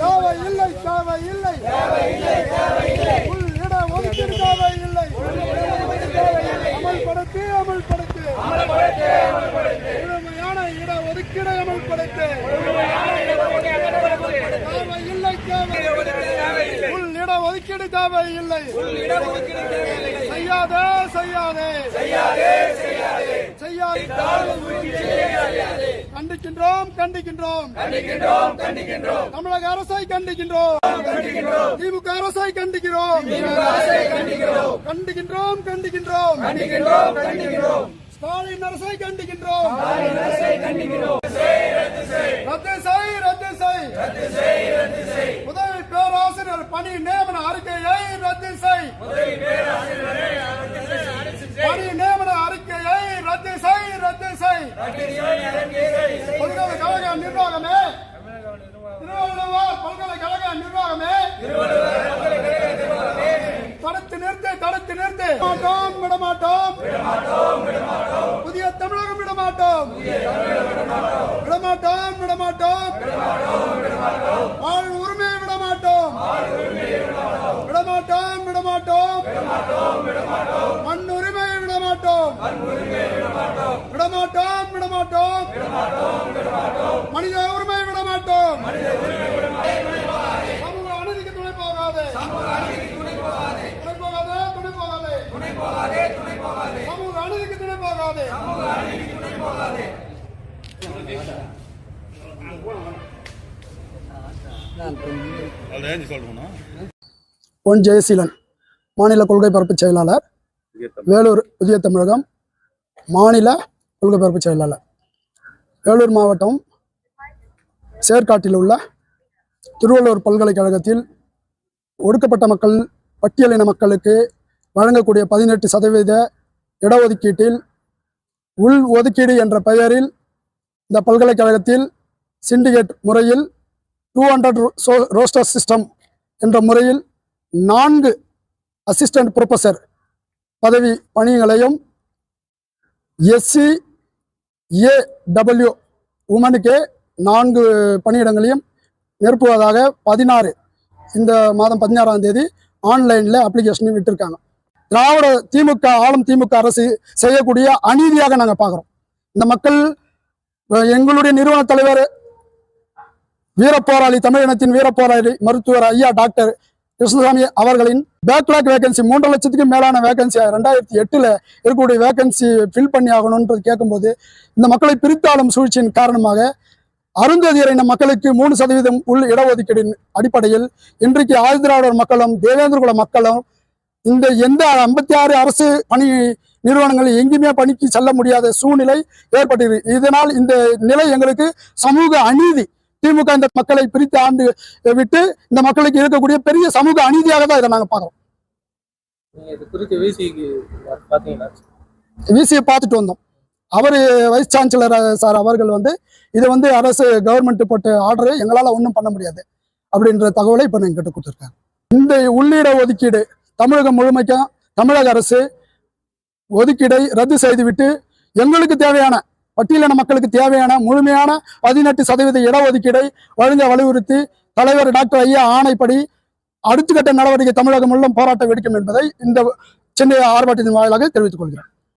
தேவை இல்லை தேவை இல்லை தேவை இல்லை தேவை இல்லை உள் இட ஒதுக்கீடு தேவை ஒதுக்கீடு தேவையில்லை. இல்லை செய்யாதே செய்யாதே. செய்யாதே. கண்டிக்கின்றோம் கண்டிக்கின்றோம். தமிழக அரசை கண்டிக்கின்றோம். திமுக அரசை கண்டிக்கிறோம். கண்டிக்கின்றோம் கண்டிக்கின்றோம். ஸ்டாலின் அரசை கண்டிக்கின்றோம். ரத்து செய் ரத்து செய். உதவி பேராசிரியர் பணி நியமன அறிக்கையை ரத்து செய். பணி நியமன அறிக்கையை ரத்து செய் ரத்து செய். பல்கலைக்கழக நிர்வாகமே. திருவள்ளுவர் பல்கலைக்கழக நிர்வாகமே. தடுத்து நிறுத்து தடுத்து நிறுத்து. மாட்டோம் விடமாட்டோம். புதிய தமிழகம் விடமாட்டோம். விடமாட்டோம் விடமாட்டோம் வாழ் உரிமையை விடமாட்டோம் விடமாட்டோம் விடமாட்டோம் மண் உரிமையை விடமாட்டோம். விடமாட்டோம் விடமாட்டோம். மனித உரிமையை விடமாட்டோம். சமூக அநீதிக்கு துணை போகாது. துணை போகாதே துணை போகாதே. சமூக அநீதிக்கு துணை போகாது. பொன் ஜெயசீலன் மாநில கொள்கை பரப்பு செயலாளர் வேலூர் புதிய தமிழகம் மாநில கொள்கை பரப்பு செயலாளர். வேலூர் மாவட்டம் சேர்க்காட்டில் உள்ள திருவள்ளூர் பல்கலைக்கழகத்தில் ஒடுக்கப்பட்ட மக்கள் பட்டியலின மக்களுக்கு வழங்கக்கூடிய பதினெட்டு சதவீத இடஒதுக்கீட்டில் உள் ஒதுக்கீடு என்ற பெயரில் இந்த பல்கலைக்கழகத்தில் சிண்டிகேட் முறையில் டூ ஹண்ட்ரட் ரோஸ்டர் சிஸ்டம் என்ற முறையில் நான்கு அசிஸ்டன்ட் ப்ரொஃபஸர் பதவி பணிகளையும் எஸ்சி ஏடபிள்யூ உமனுக்கு நான்கு பணியிடங்களையும் நிரப்புவதாக பதினாறு இந்த மாதம் பதினாறாம் தேதி ஆன்லைனில் அப்ளிகேஷனையும் விட்டுருக்காங்க. திராவிட திமுக ஆளும் திமுக அரசு செய்யக்கூடிய அநீதியாக நாங்கள் பார்க்குறோம். இந்த மக்கள் எங்களுடைய நிறுவன தலைவர் வீரப்போராளி தமிழினத்தின் வீரப்போராளி மருத்துவர் ஐயா டாக்டர் கிருஷ்ணசாமி அவர்களின் பேக்லாக் வேகன்சி மூன்று லட்சத்துக்கும் மேலான வேகன்சி ரெண்டாயிரத்தி எட்டில் இருக்கக்கூடிய வேகன்சி ஃபில் பண்ணி ஆகணும்ன்றது கேட்கும்போது இந்த மக்களை பிரித்தாளும் சூழ்ச்சியின் காரணமாக அருந்ததியரின மக்களுக்கு மூணு சதவீதம் உள் இடஒதுக்கீடின் அடிப்படையில் இன்றைக்கு ஆதிதிராவிடர் மக்களும் தேவேந்திரகுல மக்களும் இந்த எந்த ஐம்பத்தி ஆறு அரசு பணி நிறுவனங்கள் எங்கேயுமே பணிக்கு செல்ல முடியாத சூழ்நிலை ஏற்பட்டிருக்கு. இதனால் இந்த நிலை எங்களுக்கு சமூக அநீதி திமுக இந்த மக்களை பிரித்து ஆண்டு விட்டு இந்த மக்களுக்கு இருக்கக்கூடிய பெரிய சமூக அநீதியாக தான் இதை நாங்கள் பார்க்குறோம். விசியை பார்த்துட்டு வந்தோம். அவர் வைஸ் சான்சலர் சார் அவர்கள் வந்து இது வந்து அரசு கவர்மெண்ட் போட்ட ஆர்டர் எங்களால் ஒன்றும் பண்ண முடியாது அப்படின்ற தகவலை இப்போ எங்கிட்ட கொடுத்துருக்காங்க இந்த உள்ளிட ஒதுக்கீடு தமிழகம் முழுமைக்கும் தமிழக அரசு ஒதுக்கீடை ரத்து செய்துவிட்டு எங்களுக்கு தேவையான பட்டியலின மக்களுக்கு தேவையான முழுமையான பதினெட்டு சதவீத இடஒதுக்கீடை வழங்க வலியுறுத்தி தலைவர் டாக்டர் ஐயா ஆணைப்படி அடுத்த கட்ட நடவடிக்கை தமிழகம் முழுவதும் போராட்டம் வெடிக்கும் என்பதை இந்த சென்னை ஆர்ப்பாட்டத்தின் வாயிலாக தெரிவித்துக் கொள்கிறேன்.